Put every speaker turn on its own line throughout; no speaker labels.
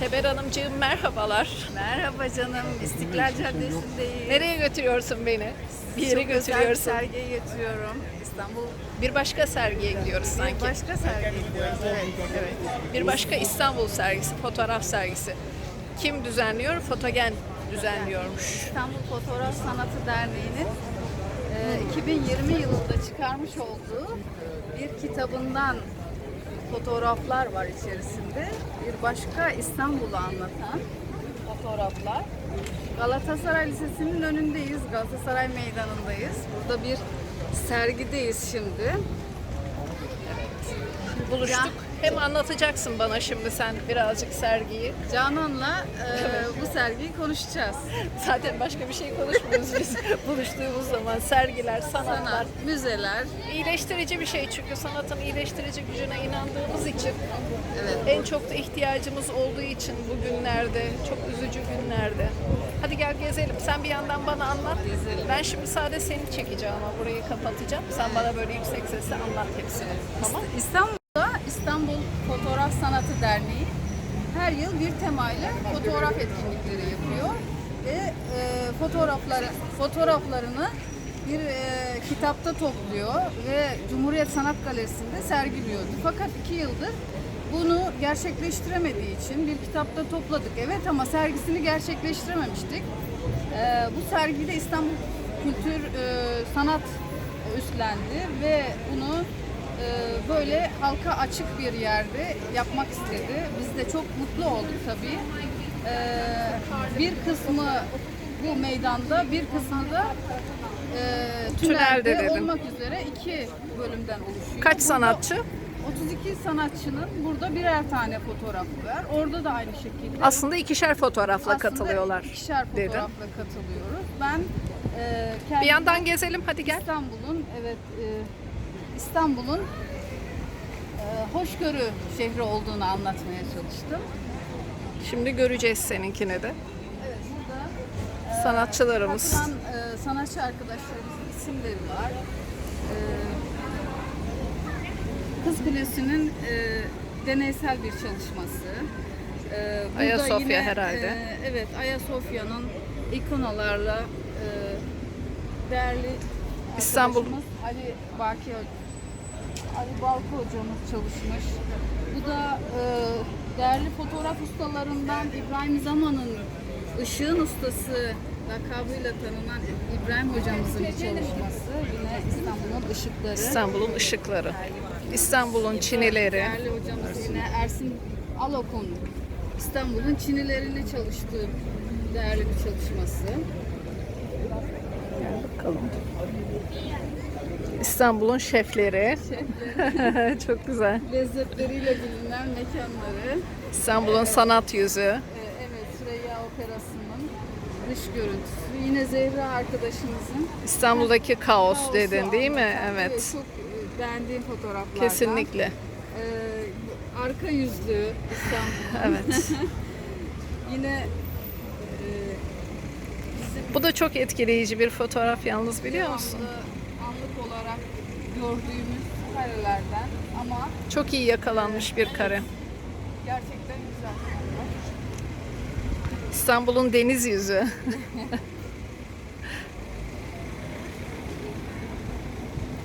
Teber Hanımcığım merhabalar.
Merhaba canım. İstiklal Caddesi'ndeyiz.
Nereye götürüyorsun beni? Bir yere
Çok özel bir
götürüyorsun.
sergiye götürüyorum. İstanbul
Bir başka sergiye gidiyoruz sanki.
bir başka sergiye gidiyoruz. Evet. evet.
Bir başka İstanbul sergisi, fotoğraf sergisi. Kim düzenliyor? Fotogen düzenliyormuş.
İstanbul Fotoğraf Sanatı Derneği'nin e, 2020 yılında çıkarmış olduğu bir kitabından fotoğraflar var içerisinde. Bir başka İstanbul'u anlatan fotoğraflar. Galatasaray Lisesi'nin önündeyiz. Galatasaray Meydanı'ndayız. Burada bir sergideyiz şimdi.
Buluştuk.
Ya.
Hem anlatacaksın bana şimdi sen birazcık sergiyi.
Canan'la e, bu sergiyi konuşacağız.
Zaten başka bir şey konuşmuyoruz biz buluştuğumuz zaman. Sergiler, sanatlar.
Sanat, müzeler.
İyileştirici bir şey çünkü sanatın iyileştirici gücüne inandığımız için
Evet.
en çok da ihtiyacımız olduğu için bu günlerde, çok üzücü günlerde. Hadi gel gezelim. Sen bir yandan bana anlat.
Gezelim.
Ben şimdi sadece seni çekeceğim ama burayı kapatacağım. Sen bana böyle yüksek sesle anlat hepsini. Tamam?
İstanbul'da İstanbul Fotoğraf Sanatı Derneği her yıl bir temayla fotoğraf etkinlikleri yapıyor ve e, fotoğrafları fotoğraflarını bir e, kitapta topluyor ve Cumhuriyet Sanat Galerisi'nde sergiliyordu. Fakat iki yıldır bunu gerçekleştiremediği için bir kitapta topladık. Evet ama sergisini gerçekleştirememiştik. E, bu sergiyi de İstanbul Kültür e, Sanat üstlendi ve bunu böyle halka açık bir yerde yapmak istedi. Biz de çok mutlu olduk tabii. E, bir kısmı bu meydanda, bir kısmı da e,
Tünelde
olmak üzere iki bölümden oluşuyor.
Kaç
Burada
sanatçı?
32 sanatçının burada birer tane fotoğrafı var. Orada da aynı şekilde.
Aslında ikişer fotoğrafla
Aslında
katılıyorlar.
ikişer fotoğrafla katılıyoruz. Ben e, kendi
Bir yandan gezelim hadi gel.
İstanbul'un evet e, İstanbul'un e, hoşgörü şehri olduğunu anlatmaya çalıştım.
Şimdi göreceğiz seninkini de.
Evet burada
Sanatçılarımız.
katılan e, sanatçı arkadaşlarımızın isimleri var. E, Kız Kulesi'nin e, deneysel bir çalışması. E,
Ayasofya herhalde.
e, evet Ayasofya'nın ikonalarla e, değerli
İstanbul-
Ali Baki Ali Balkı hocamız çalışmış. Bu da e, değerli fotoğraf ustalarından İbrahim Zaman'ın ışığın ustası lakabıyla tanınan İbrahim hocamızın bir çalışması. Yine İstanbul'un ışıkları.
İstanbul'un ışıkları. İstanbul'un çinileri.
Değerli hocamız yine Ersin Alok'un İstanbul'un çinilerini çalıştığı değerli bir çalışması.
Bakalım. İstanbul'un şefleri. Çok güzel.
Lezzetleriyle bilinen mekanları.
İstanbul'un sanat yüzü.
Ee, Evet, Süreyya Operası'nın dış görüntüsü. Yine Zehra arkadaşımızın.
İstanbul'daki kaos dedin değil mi? Evet.
Çok e, beğendiğim fotoğraflardan.
Kesinlikle.
Ee, arka yüzlü İstanbul.
Evet.
Yine e,
Bu da çok etkileyici bir fotoğraf yalnız biliyor musun?
Gördüğümüz karelerden ama
Çok iyi yakalanmış bir kare.
gerçekten güzel.
İstanbul'un deniz yüzü.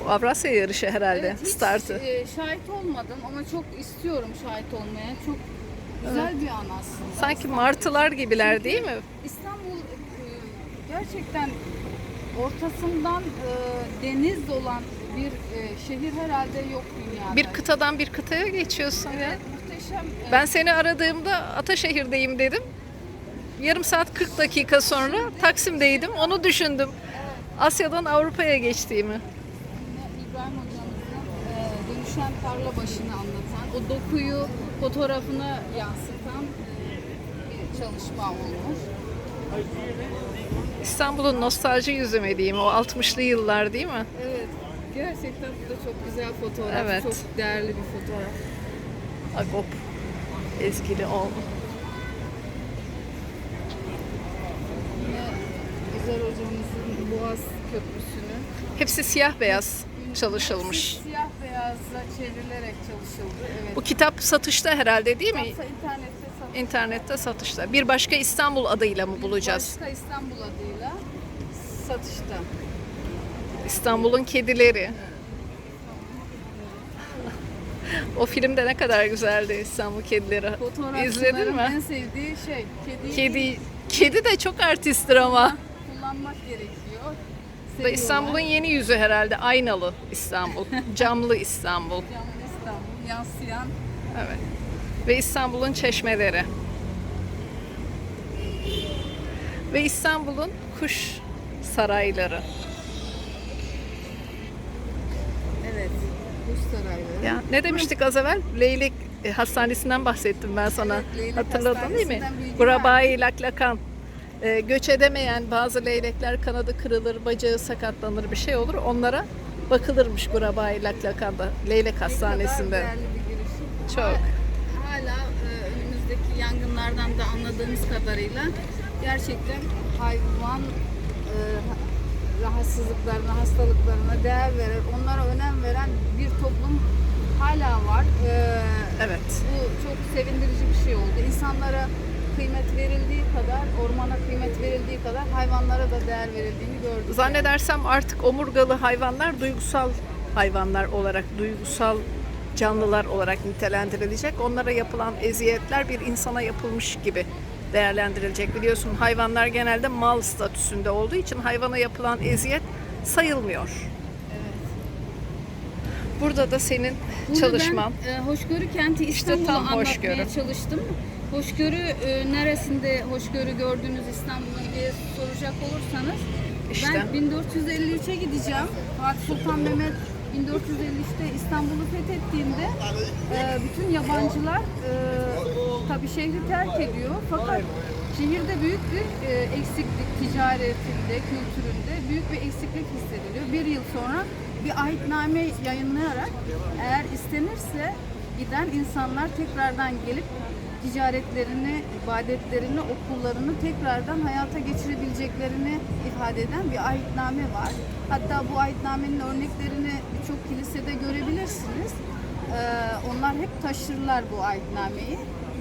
Bu Avrasya yarışı herhalde.
Evet, hiç
Startı.
e, şahit olmadım ama çok istiyorum şahit olmaya. Çok güzel bir an aslında.
Sanki martılar gibiler değil mi?
İstanbul e, gerçekten ortasından e, deniz olan bir e, şehir herhalde yok dünyada.
Bir kıtadan bir kıtaya geçiyorsun ya.
Evet, muhteşem. e,
Ben seni aradığımda Ataşehir'deyim dedim. Yarım saat 40 dakika sonra Taksim'deydim. Onu düşündüm. Asya'dan Avrupa'ya geçtiğimi.
İbrahim hocamızın e, dönüşen tarla başını anlatan, o dokuyu fotoğrafına yansıtan e, bir çalışma olmuş.
İstanbul'un nostalji yüzü mü diyeyim? O 60'lı yıllar değil mi?
Evet, gerçekten bu da çok güzel fotoğraf.
Evet.
Çok değerli bir fotoğraf.
Agop. Ezgili ol.
Yine Güzel hocamızın Boğaz Köprüsü'nü
Hepsi siyah beyaz çalışılmış.
siyah beyaza çevrilerek çalışıldı. Evet.
Bu kitap satışta herhalde değil mi?
Kitapsa internette
İnternette satışta. Bir başka İstanbul adıyla mı bulacağız?
Başka İstanbul adıyla satışta.
İstanbul'un kedileri. o filmde ne kadar güzeldi İstanbul kedileri. İzledin mi?
en sevdiği şey kedi,
Kedi kedi de çok artisttir ama.
kullanmak gerekiyor. Seviyorlar.
İstanbul'un yeni yüzü herhalde. Aynalı İstanbul. Camlı İstanbul.
Camlı İstanbul yansıyan
Evet. Ve İstanbul'un çeşmeleri. Ve İstanbul'un kuş sarayları.
Evet sarayları.
Ya ne demiştik az evvel? Leylek e, Hastanesi'nden bahsettim ben sana.
Evet, Leylek
Hatırladın değil mi?
Hastanesi'nden bilgi
Gurabai laklakan. E, göç edemeyen bazı leylekler kanadı kırılır, bacağı sakatlanır, bir şey olur. Onlara bakılırmış Gurabai laklakanda. Leylek
Ne kadar
Hastanesi'nde.
değerli bir girişim.
Çok.
Hala, hala e, önümüzdeki yangınlardan da anladığımız kadarıyla gerçekten hayvan e, rahatsızlıklarına, hastalıklarına değer veren, onlara önem veren bir toplum hala var. E,
Evet.
bu çok sevindirici bir şey oldu. İnsanlara kıymet verildiği kadar, ormana kıymet verildiği kadar hayvanlara da değer verildiğini gördük.
Zannedersem artık omurgalı hayvanlar duygusal hayvanlar olarak, duygusal canlılar olarak nitelendirilecek. Onlara yapılan eziyetler bir insana yapılmış gibi değerlendirilecek. Biliyorsun hayvanlar genelde mal statüsünde olduğu için hayvana yapılan eziyet sayılmıyor. Burada da senin
Burada
çalışman.
Ben e, hoşgörü kenti İstanbul'u
tam
anlatmaya
hoşgörü.
çalıştım. Hoşgörü e, neresinde hoşgörü gördüğünüz İstanbul'un diye soracak olursanız
İşte.
ben 1453'e gideceğim. Fatih Sultan Mehmet 1453'te İstanbul'u fethettiğinde e, bütün yabancılar e, tabii şehri terk ediyor. Fakat şehirde büyük bir e, eksiklik ticaretinde, kültüründe büyük bir eksiklik hissediliyor. Bir yıl sonra bir ahitname yayınlayarak eğer istenirse giden insanlar tekrardan gelip ticaretlerini, ibadetlerini, okullarını tekrardan hayata geçirebileceklerini ifade eden bir ahitname var. Hatta bu ahitnamenin örneklerini birçok kilisede görebilirsiniz. Ee, onlar hep taşırlar bu ahitnameyi.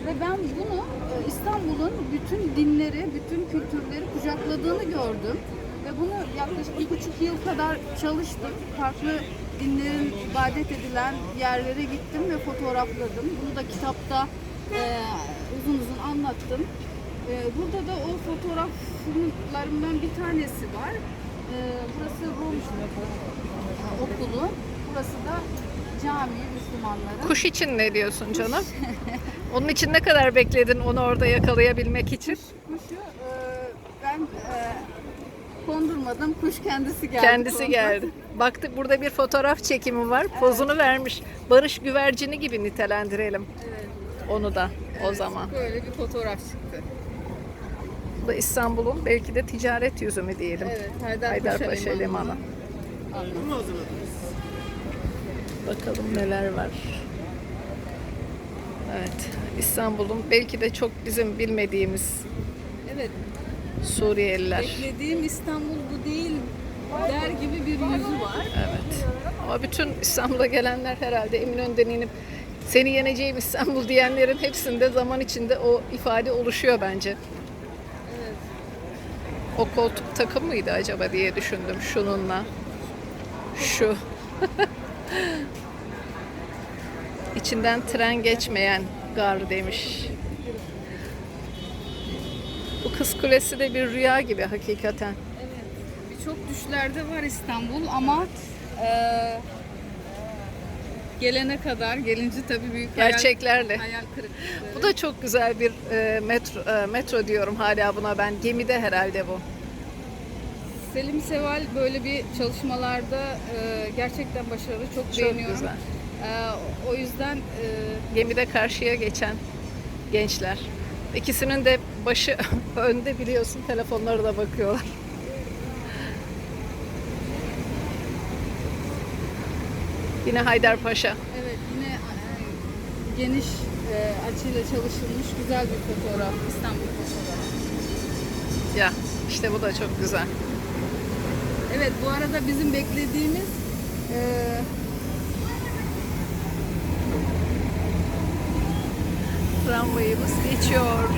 Ve ben bunu e, İstanbul'un bütün dinleri, bütün kültürleri kucakladığını gördüm. Ve bunu yaklaşık bir buçuk yıl kadar çalıştım. Farklı dinlerin ibadet edilen yerlere gittim ve fotoğrafladım. Bunu da kitapta e, uzun uzun anlattım. E, burada da o fotoğraflarımdan bir tanesi var. E, burası Rum okulu. Burası da cami Müslümanların.
Kuş için ne diyorsun canım? Onun için ne kadar bekledin onu orada yakalayabilmek için?
Kuşu e, ben e, kondurmadım. Kuş kendisi geldi.
Kendisi geldi. Baktık burada bir fotoğraf çekimi var. Pozunu vermiş. Barış güvercini gibi nitelendirelim
Evet,
onu da o
evet,
zaman.
Böyle bir fotoğraf çıktı.
Bu da İstanbul'un belki de ticaret yüzü mü diyelim.
Evet, Haydarpaşa,
Haydarpaşa Limanı. Bakalım neler var. Evet. İstanbul'un belki de çok bizim bilmediğimiz
Evet,
Suriyeliler.
beklediğim İstanbul bu değil der gibi bir yüzü var.
Evet. Ama bütün İstanbul'a gelenler herhalde Eminönü'nden inip seni yeneceğim İstanbul diyenlerin hepsinde zaman içinde o ifade oluşuyor bence.
Evet.
O koltuk takım mıydı acaba diye düşündüm şununla. Şu. İçinden tren geçmeyen gar demiş. Bu kız kulesi de bir rüya gibi hakikaten.
Evet. Birçok düşlerde var İstanbul ama eee, gelene kadar gelince tabii büyük hayal-
Gerçeklerle.
hayal kırıklıkları.
Bu da çok güzel bir e, metro, e, metro diyorum hala buna ben. Gemide herhalde bu.
Selim Seval böyle bir çalışmalarda eee, gerçekten başarılı. Çok,
Çok
beğeniyorum.
güzel.
Eee, o yüzden eee,
Gemide karşıya geçen gençler. İkisinin de başı önde biliyorsun telefonlara da bakıyorlar. Yine Haydarpaşa.
evet yine eee, geniş eee, açıyla çalışılmış güzel bir fotoğraf. İstanbul fotoğrafı.
Ya işte bu da çok güzel.
Evet bu arada bizim beklediğimiz eee
Tramvayımız geçiyor.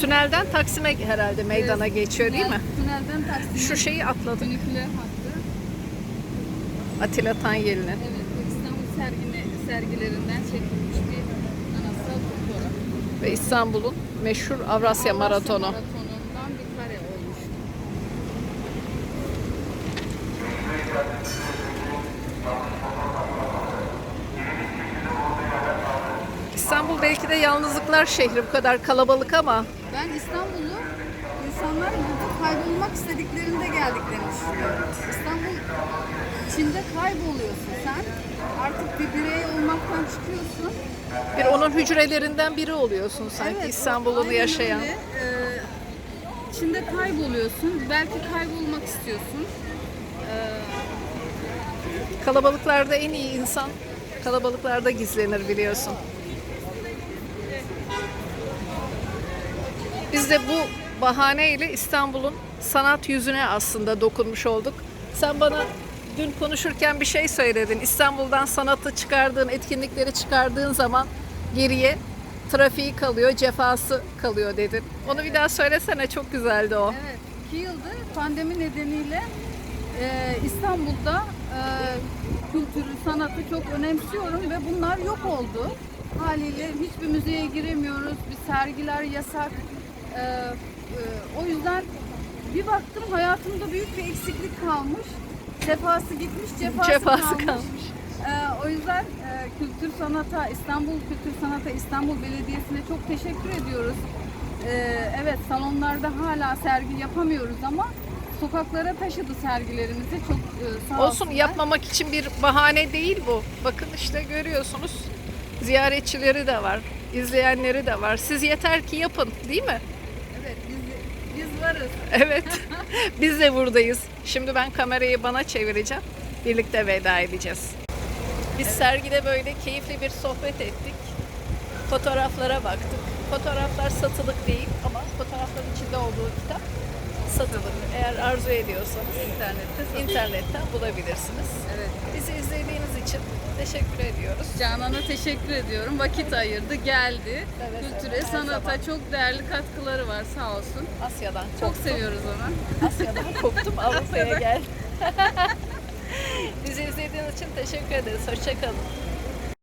Tünelden Taksim'e herhalde meydana
Evet,
geçiyor değil mi?
Tünelden Taksim'e
Şu şeyi atladık.
Füniküler hattı.
Atilla Tanyeli'nin.
Evet, bu İstanbul sergine, sergilerinden çekilmiş bir sanatsal fotoğraf.
Ve İstanbul'un meşhur Avrasya
Avrasya
Maratonu.
Maratonu'ndan bir kare olmuş.
İstanbul belki de yalnızlıklar şehri bu kadar kalabalık ama
Ben İstanbul'u insanlar burada kaybolmak istediklerinde geldiklerini düşünüyorum. İstanbul içinde kayboluyorsun sen. Artık bir birey olmaktan çıkıyorsun.
bir onun hücrelerinden biri oluyorsun sanki
Evet,
İstanbul'u yaşayan.
öyle. Ee, içinde kayboluyorsun. Belki kaybolmak istiyorsun.
Kalabalıklarda en iyi insan kalabalıklarda gizlenir biliyorsun. Biz de bu bahaneyle İstanbul'un sanat yüzüne aslında dokunmuş olduk. Sen bana dün konuşurken bir şey söyledin. İstanbul'dan sanatı çıkardığın, etkinlikleri çıkardığın zaman geriye trafiği kalıyor, cefası kalıyor dedin. Onu bir daha söylesene çok güzeldi o.
Evet, iki yıldır pandemi nedeniyle e, İstanbul'da e, kültürü, sanatı çok önemsiyorum ve bunlar yok oldu. Haliyle hiçbir müzeye giremiyoruz, bir sergiler yasak. E, e, o yüzden bir baktım hayatımda büyük bir eksiklik kalmış. Sefası gitmiş, cefası,
Cefası
kalmış.
kalmış.
Ee, o yüzden e, Kültür Sanat'a, İstanbul Kültür Sanat'a, İstanbul Belediyesi'ne çok teşekkür ediyoruz. Ee, evet salonlarda hala sergi yapamıyoruz ama sokaklara taşıdı sergilerimizi çok e, sağ
Olsun
olsunlar.
yapmamak için bir bahane değil bu. Bakın işte görüyorsunuz ziyaretçileri de var, izleyenleri de var. Siz yeter ki yapın değil mi?
Evet varız.
Evet. Biz de buradayız. Şimdi ben kamerayı bana çevireceğim. Birlikte veda edeceğiz. Biz sergide böyle keyifli bir sohbet ettik. Fotoğraflara baktık. Fotoğraflar satılık değil ama fotoğrafların içinde olduğu kitap satılık. Eğer arzu ediyorsanız
İnternette
internetten bulabilirsiniz.
Evet.
Bizi izlediğiniz için teşekkür ediyoruz.
Canan'a teşekkür ediyorum. Vakit ayırdı, geldi.
Evet,
Kültüre,
evet, her
sanata
zaman.
çok değerli katkıları var sağ olsun.
Asya'dan
Çok
koptum.
seviyoruz onu.
Asya'dan koptum Avrupa'ya gel. Bizi izlediğiniz için teşekkür ederiz. Hoşçakalın.